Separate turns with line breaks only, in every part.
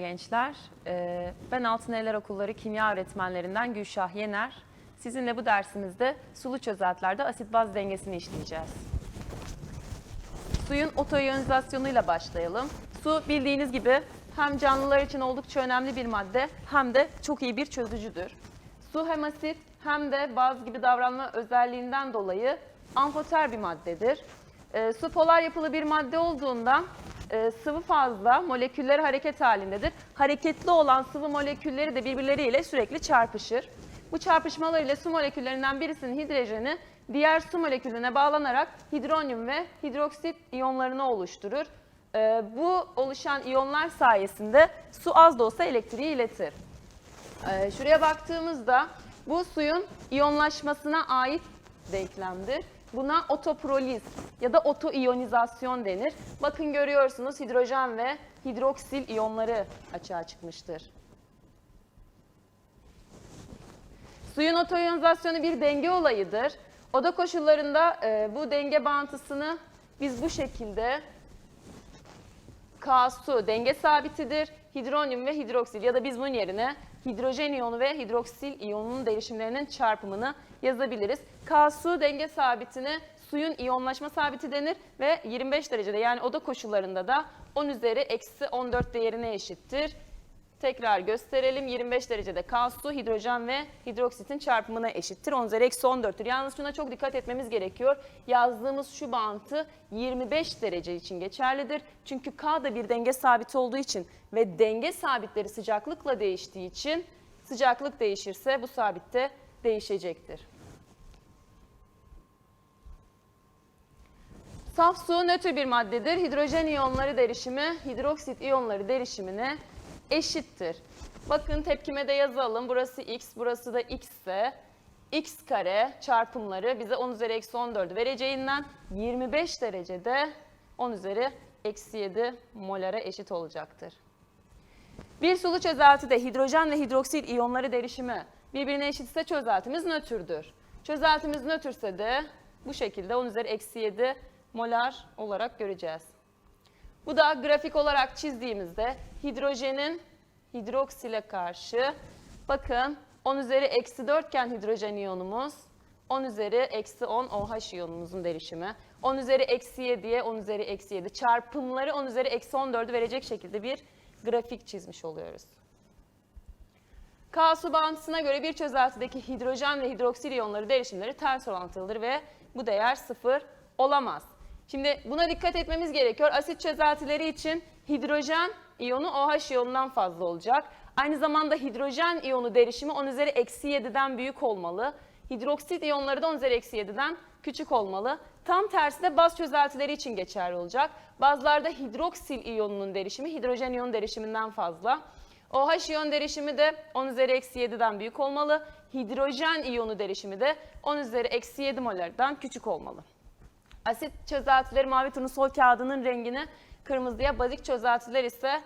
Gençler. Ee, Ben Altıneller Okulları Kimya Öğretmenlerinden Gülşah Yener. Sizinle bu dersimizde sulu çözeltilerde asit baz dengesini işleyeceğiz. Suyun otoiyonizasyonuyla başlayalım. Su bildiğiniz gibi hem canlılar için oldukça önemli bir madde hem de çok iyi bir çözücüdür. Su hem asit hem de baz gibi davranma özelliğinden dolayı amfoter bir maddedir. Ee, su polar yapılı bir madde olduğundan e, sıvı fazla molekülleri hareket halindedir. Hareketli olan sıvı molekülleri de birbirleriyle sürekli çarpışır. Bu çarpışmalar ile su moleküllerinden birisinin hidrojeni diğer su molekülüne bağlanarak hidronyum ve hidroksit iyonlarını oluşturur. Ee, bu oluşan iyonlar sayesinde su az da olsa elektriği iletir. Ee, şuraya baktığımızda bu suyun iyonlaşmasına ait denklemdir. Buna otoproliz ya da otoiyonizasyon denir. Bakın görüyorsunuz hidrojen ve hidroksil iyonları açığa çıkmıştır. Suyun otoiyonizasyonu bir denge olayıdır. Oda koşullarında e, bu denge bağıntısını biz bu şekilde K su denge sabitidir. Hidronyum ve hidroksil ya da biz bunun yerine hidrojen iyonu ve hidroksil iyonunun değişimlerinin çarpımını yazabiliriz. K su denge sabitine suyun iyonlaşma sabiti denir ve 25 derecede yani oda koşullarında da 10 üzeri eksi 14 değerine eşittir. Tekrar gösterelim. 25 derecede K su, hidrojen ve hidroksitin çarpımına eşittir. 10 üzeri eksi 14'tür. Yalnız şuna çok dikkat etmemiz gerekiyor. Yazdığımız şu bağıntı 25 derece için geçerlidir. Çünkü K da bir denge sabiti olduğu için ve denge sabitleri sıcaklıkla değiştiği için sıcaklık değişirse bu sabit de değişecektir. Saf su nötr bir maddedir. Hidrojen iyonları derişimi hidroksit iyonları derişimine eşittir. Bakın tepkime de yazalım. Burası x, burası da x ise x kare çarpımları bize 10 üzeri eksi 14 vereceğinden 25 derecede 10 üzeri eksi 7 molara eşit olacaktır. Bir sulu çözeltide hidrojen ve hidroksil iyonları derişimi birbirine eşitse çözeltimiz nötrdür. Çözeltimiz nötrse de bu şekilde 10 üzeri eksi 7 molar olarak göreceğiz. Bu da grafik olarak çizdiğimizde hidrojenin hidroksile karşı bakın 10 üzeri eksi 4 iken hidrojen iyonumuz 10 üzeri eksi 10 OH iyonumuzun derişimi. 10 üzeri eksi 7'ye 10 üzeri eksi 7 çarpımları 10 üzeri eksi 14'ü verecek şekilde bir grafik çizmiş oluyoruz. K su bağıntısına göre bir çözeltideki hidrojen ve hidroksil iyonları derişimleri ters orantılıdır ve bu değer sıfır olamaz. Şimdi buna dikkat etmemiz gerekiyor. Asit çözeltileri için hidrojen iyonu OH iyonundan fazla olacak. Aynı zamanda hidrojen iyonu derişimi 10 üzeri eksi 7'den büyük olmalı. Hidroksit iyonları da 10 üzeri eksi 7'den küçük olmalı. Tam tersi de baz çözeltileri için geçerli olacak. Bazılarda hidroksil iyonunun derişimi hidrojen iyon derişiminden fazla. OH iyon derişimi de 10 üzeri eksi 7'den büyük olmalı. Hidrojen iyonu derişimi de 10 üzeri eksi 7 molardan küçük olmalı. Asit çözeltileri mavi turnusol kağıdının rengini kırmızıya, bazik çözeltiler ise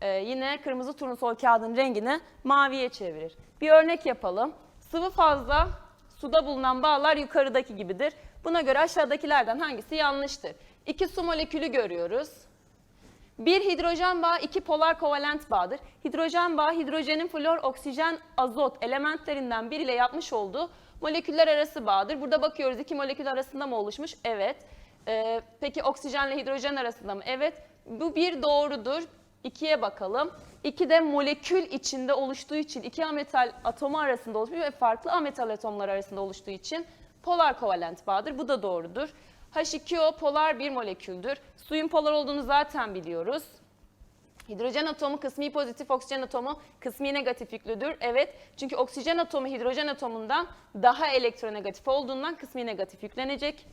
e, yine kırmızı turnusol kağıdın rengini maviye çevirir. Bir örnek yapalım. Sıvı fazla suda bulunan bağlar yukarıdaki gibidir. Buna göre aşağıdakilerden hangisi yanlıştır? İki su molekülü görüyoruz. Bir hidrojen bağı iki polar kovalent bağdır. Hidrojen bağı hidrojenin flor, oksijen, azot elementlerinden biriyle yapmış olduğu moleküller arası bağdır. Burada bakıyoruz iki molekül arasında mı oluşmuş? Evet. Ee, peki oksijenle hidrojen arasında mı? Evet. Bu bir doğrudur. İkiye bakalım. İki de molekül içinde oluştuğu için iki ametal atomu arasında oluşmuş ve farklı ametal atomlar arasında oluştuğu için polar kovalent bağdır. Bu da doğrudur. H2O polar bir moleküldür. Suyun polar olduğunu zaten biliyoruz. Hidrojen atomu kısmi pozitif, oksijen atomu kısmi negatif yüklüdür. Evet, çünkü oksijen atomu hidrojen atomundan daha elektronegatif olduğundan kısmi negatif yüklenecek.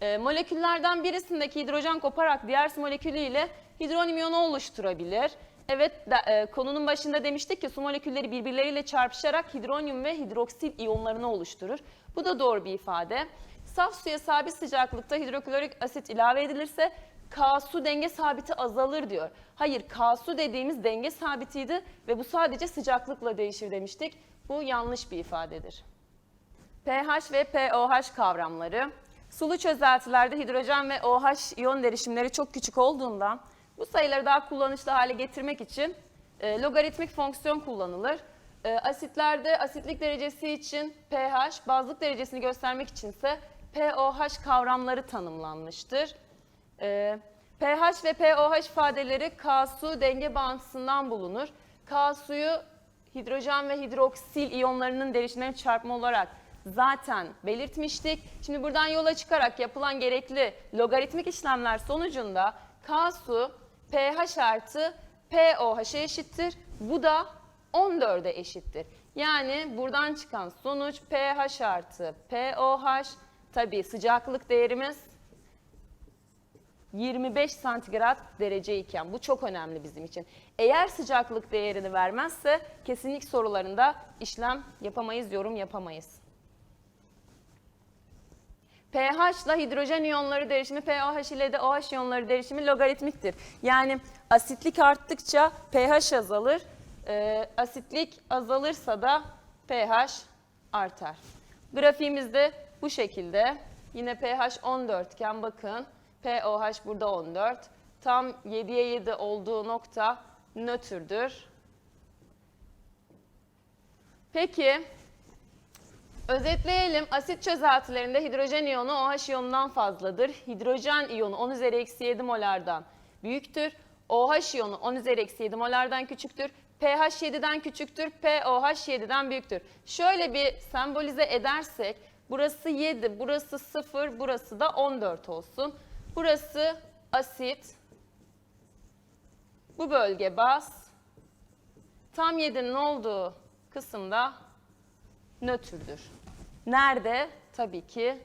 E, moleküllerden birisindeki hidrojen koparak diğer molekülüyle hidronyum iyonu oluşturabilir. Evet, da, e, konunun başında demiştik ki su molekülleri birbirleriyle çarpışarak hidronyum ve hidroksil iyonlarını oluşturur. Bu da doğru bir ifade. Saf suya sabit sıcaklıkta hidroklorik asit ilave edilirse K su denge sabiti azalır diyor. Hayır K su dediğimiz denge sabitiydi ve bu sadece sıcaklıkla değişir demiştik. Bu yanlış bir ifadedir. pH ve pOH kavramları. Sulu çözeltilerde hidrojen ve OH iyon derişimleri çok küçük olduğundan bu sayıları daha kullanışlı hale getirmek için e, logaritmik fonksiyon kullanılır. E, asitlerde asitlik derecesi için pH, bazlık derecesini göstermek içinse pOH kavramları tanımlanmıştır. E, pH ve pOH ifadeleri K su denge bağıntısından bulunur. K suyu hidrojen ve hidroksil iyonlarının derişimlerinin çarpımı olarak zaten belirtmiştik. Şimdi buradan yola çıkarak yapılan gerekli logaritmik işlemler sonucunda K su pH artı pOH'a eşittir. Bu da 14'e eşittir. Yani buradan çıkan sonuç pH artı pOH. Tabii sıcaklık değerimiz 25 santigrat derece iken bu çok önemli bizim için. Eğer sıcaklık değerini vermezse kesinlik sorularında işlem yapamayız, yorum yapamayız. pH ile hidrojen iyonları derişimi, pOH ile de OH iyonları derişimi logaritmiktir. Yani asitlik arttıkça pH azalır, Ee, asitlik azalırsa da pH artar. Grafiğimiz de bu şekilde. Yine pH 14 iken bakın pOH burada 14. Tam 7'ye 7 olduğu nokta nötrdür. Peki özetleyelim. Asit çözeltilerinde hidrojen iyonu OH iyonundan fazladır. Hidrojen iyonu 10 üzeri eksi 7 molardan büyüktür. OH iyonu 10 üzeri eksi 7 molardan küçüktür. pH 7'den küçüktür, pOH 7'den büyüktür. Şöyle bir sembolize edersek burası 7, burası 0, burası da 14 olsun. Burası asit, bu bölge baz, tam 7'nin olduğu kısımda nötrdür. Nerede? Tabii ki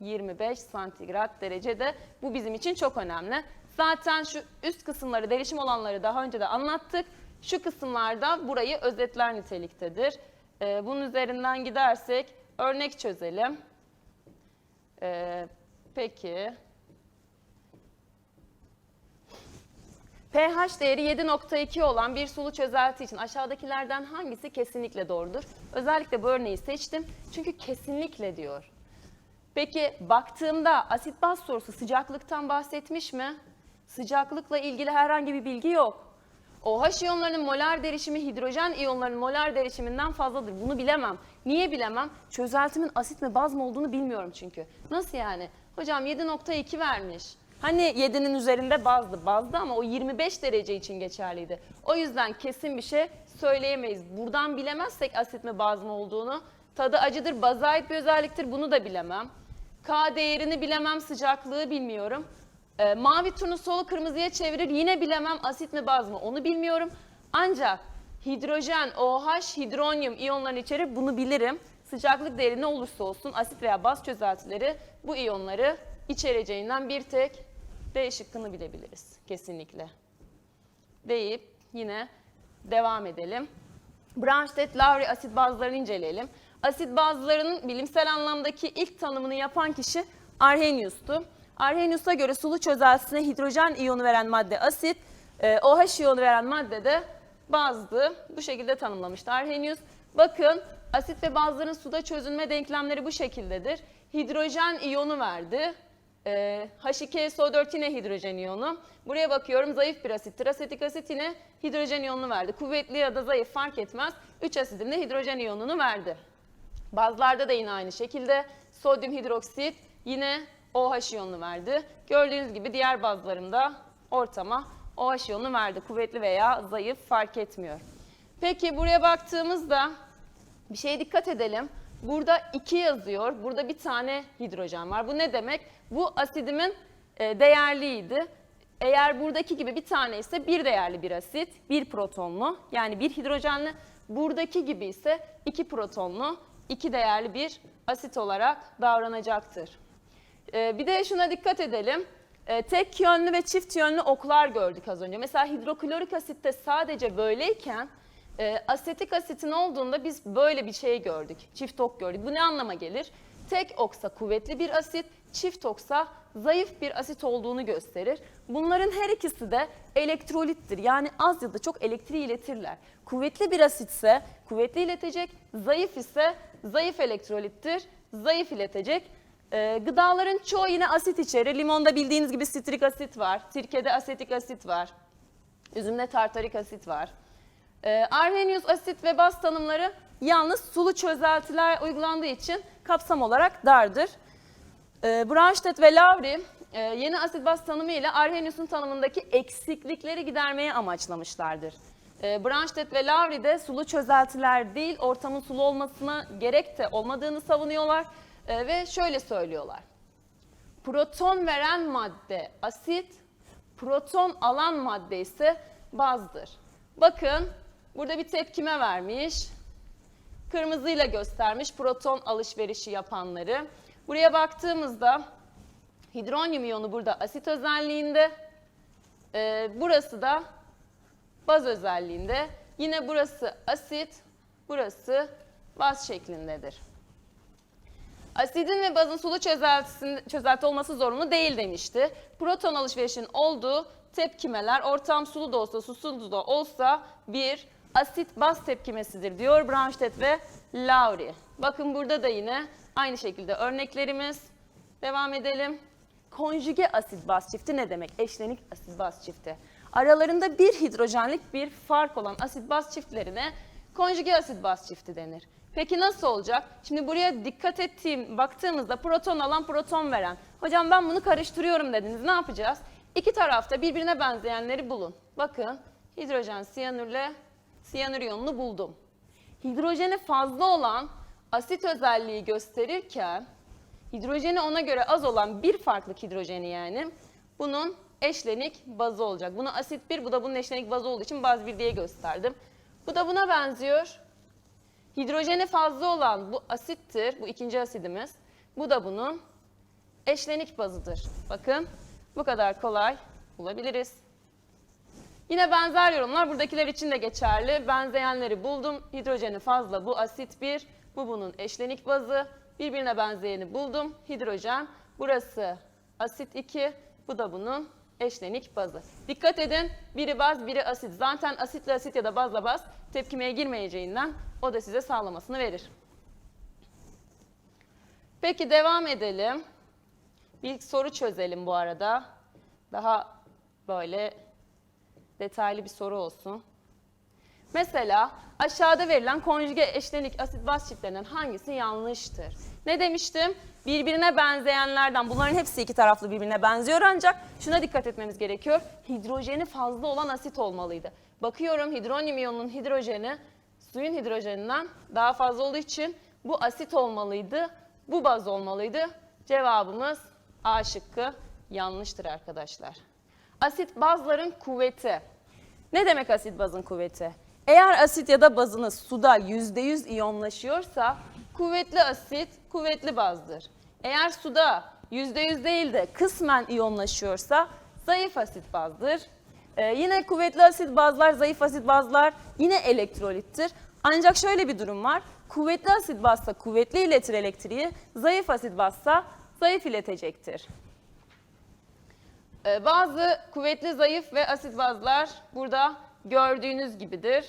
25 santigrat derecede. Bu bizim için çok önemli. Zaten şu üst kısımları, derişim olanları daha önce de anlattık. Şu kısımlarda burayı özetler niteliktedir. Ee, bunun üzerinden gidersek örnek çözelim. Ee, peki. pH değeri 7.2 olan bir sulu çözelti için aşağıdakilerden hangisi kesinlikle doğrudur? Özellikle bu örneği seçtim çünkü kesinlikle diyor. Peki baktığımda asit baz sorusu sıcaklıktan bahsetmiş mi? Sıcaklıkla ilgili herhangi bir bilgi yok. OH iyonlarının molar derişimi hidrojen iyonlarının molar derişiminden fazladır. Bunu bilemem. Niye bilemem? Çözeltimin asit mi baz mı olduğunu bilmiyorum çünkü. Nasıl yani? Hocam 7.2 vermiş. Hani 7'nin üzerinde bazdı. Bazdı ama o 25 derece için geçerliydi. O yüzden kesin bir şey söyleyemeyiz. Buradan bilemezsek asit mi baz mı olduğunu. Tadı acıdır, baza ait bir özelliktir. Bunu da bilemem. K değerini bilemem, sıcaklığı bilmiyorum. Ee, mavi turnu solu kırmızıya çevirir. Yine bilemem asit mi baz mı onu bilmiyorum. Ancak hidrojen, OH, hidronyum iyonlarını içerir bunu bilirim. Sıcaklık değeri ne olursa olsun asit veya baz çözeltileri bu iyonları içereceğinden bir tek D şıkkını bilebiliriz kesinlikle. Deyip yine devam edelim. Bronsted-Lowry asit bazlarını inceleyelim. Asit bazlarının bilimsel anlamdaki ilk tanımını yapan kişi Arrhenius'tu. Arrhenius'a göre sulu çözeltisine hidrojen iyonu veren madde asit, OH iyonu veren madde de bazdı. Bu şekilde tanımlamıştı Arrhenius. Bakın asit ve bazların suda çözünme denklemleri bu şekildedir. Hidrojen iyonu verdi. E, H2SO4 yine hidrojen iyonu. Buraya bakıyorum zayıf bir asittir. Asetik asit yine hidrojen iyonunu verdi. Kuvvetli ya da zayıf fark etmez. 3 asidin de hidrojen iyonunu verdi. Bazlarda da yine aynı şekilde sodyum hidroksit yine OH iyonunu verdi. Gördüğünüz gibi diğer bazlarımda ortama OH iyonunu verdi. Kuvvetli veya zayıf fark etmiyor. Peki buraya baktığımızda bir şeye dikkat edelim. Burada 2 yazıyor. Burada bir tane hidrojen var. Bu ne demek? Bu asidimin e, değerliydi. Eğer buradaki gibi bir tane ise bir değerli bir asit, bir protonlu yani bir hidrojenli. Buradaki gibi ise iki protonlu, iki değerli bir asit olarak davranacaktır. Ee, bir de şuna dikkat edelim. Ee, tek yönlü ve çift yönlü oklar gördük az önce. Mesela hidroklorik asitte sadece böyleyken e, asetik asitin olduğunda biz böyle bir şey gördük. Çift ok gördük. Bu ne anlama gelir? Tek oksa kuvvetli bir asit, çift oksa zayıf bir asit olduğunu gösterir. Bunların her ikisi de elektrolittir. Yani az ya da çok elektriği iletirler. Kuvvetli bir asitse kuvvetli iletecek, zayıf ise zayıf elektrolittir, zayıf iletecek. Ee, gıdaların çoğu yine asit içerir. Limonda bildiğiniz gibi sitrik asit var, sirkede asetik asit var, üzümde tartarik asit var. Ee, Arrhenius asit ve baz tanımları yalnız sulu çözeltiler uygulandığı için kapsam olarak dardır. Ee, Brandstedt ve Lowry e, yeni asit baz tanımı ile Arrhenius'un tanımındaki eksiklikleri gidermeye amaçlamışlardır. Ee, Brandstedt ve Lowry de sulu çözeltiler değil, ortamın sulu olmasına gerek de olmadığını savunuyorlar Ee, ve şöyle söylüyorlar. Proton veren madde asit, proton alan madde ise bazdır. Bakın burada bir tepkime vermiş. Kırmızıyla göstermiş proton alışverişi yapanları. Buraya baktığımızda hidronyum iyonu burada asit özelliğinde. Ee, burası da baz özelliğinde. Yine burası asit, burası baz şeklindedir. Asidin ve bazın sulu çözelti olması zorunlu değil demişti. Proton alışverişinin olduğu tepkimeler ortam sulu da olsa susuz da olsa bir asit baz tepkimesidir diyor Brandstedt ve Lowry. Bakın burada da yine aynı şekilde örneklerimiz. Devam edelim. Konjüge asit baz çifti ne demek? Eşlenik asit baz çifti. Aralarında bir hidrojenlik bir fark olan asit baz çiftlerine konjüge asit baz çifti denir. Peki nasıl olacak? Şimdi buraya dikkat ettiğim, baktığımızda proton alan, proton veren. Hocam ben bunu karıştırıyorum dediniz. Ne yapacağız? İki tarafta birbirine benzeyenleri bulun. Bakın hidrojen siyanürle siyanür iyonunu buldum. Hidrojeni fazla olan asit özelliği gösterirken hidrojeni ona göre az olan bir farklı hidrojeni yani bunun eşlenik bazı olacak. Bunu asit 1, bu da bunun eşlenik bazı olduğu için baz 1 diye gösterdim. Bu da buna benziyor. Hidrojeni fazla olan bu asittir, bu ikinci asidimiz. Bu da bunun eşlenik bazıdır. Bakın bu kadar kolay bulabiliriz. Yine benzer yorumlar buradakiler için de geçerli. Benzeyenleri buldum. Hidrojeni fazla bu asit 1, bu bunun eşlenik bazı. Birbirine benzeyeni buldum. Hidrojen, burası asit 2, bu da bunun eşlenik bazı. Dikkat edin biri baz biri asit. Zaten asitle asit ya da bazla baz tepkimeye girmeyeceğinden o da size sağlamasını verir. Peki devam edelim. Bir soru çözelim bu arada. Daha böyle detaylı bir soru olsun. Mesela aşağıda verilen konjüge eşlenik asit baz çiftlerinden hangisi yanlıştır? Ne demiştim? Birbirine benzeyenlerden, bunların hepsi iki taraflı birbirine benziyor ancak şuna dikkat etmemiz gerekiyor. Hidrojeni fazla olan asit olmalıydı. Bakıyorum hidronyum iyonunun hidrojeni suyun hidrojeninden daha fazla olduğu için bu asit olmalıydı, bu baz olmalıydı. Cevabımız A şıkkı yanlıştır arkadaşlar. Asit bazların kuvveti. Ne demek asit bazın kuvveti? Eğer asit ya da bazınız suda %100 iyonlaşıyorsa kuvvetli asit kuvvetli bazdır. Eğer suda %100 değil de kısmen iyonlaşıyorsa zayıf asit bazdır. Ee, yine kuvvetli asit bazlar, zayıf asit bazlar yine elektrolittir. Ancak şöyle bir durum var. Kuvvetli asit bazsa kuvvetli iletir elektriği, zayıf asit bazsa zayıf iletecektir. Ee, bazı kuvvetli, zayıf ve asit bazlar burada gördüğünüz gibidir.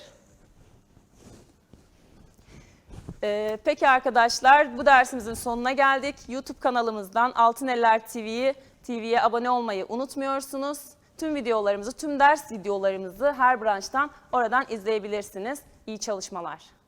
Ee, peki arkadaşlar bu dersimizin sonuna geldik. YouTube kanalımızdan Altın Eller TV'yi TV'ye abone olmayı unutmuyorsunuz. Tüm videolarımızı, tüm ders videolarımızı her branştan oradan izleyebilirsiniz. İyi çalışmalar.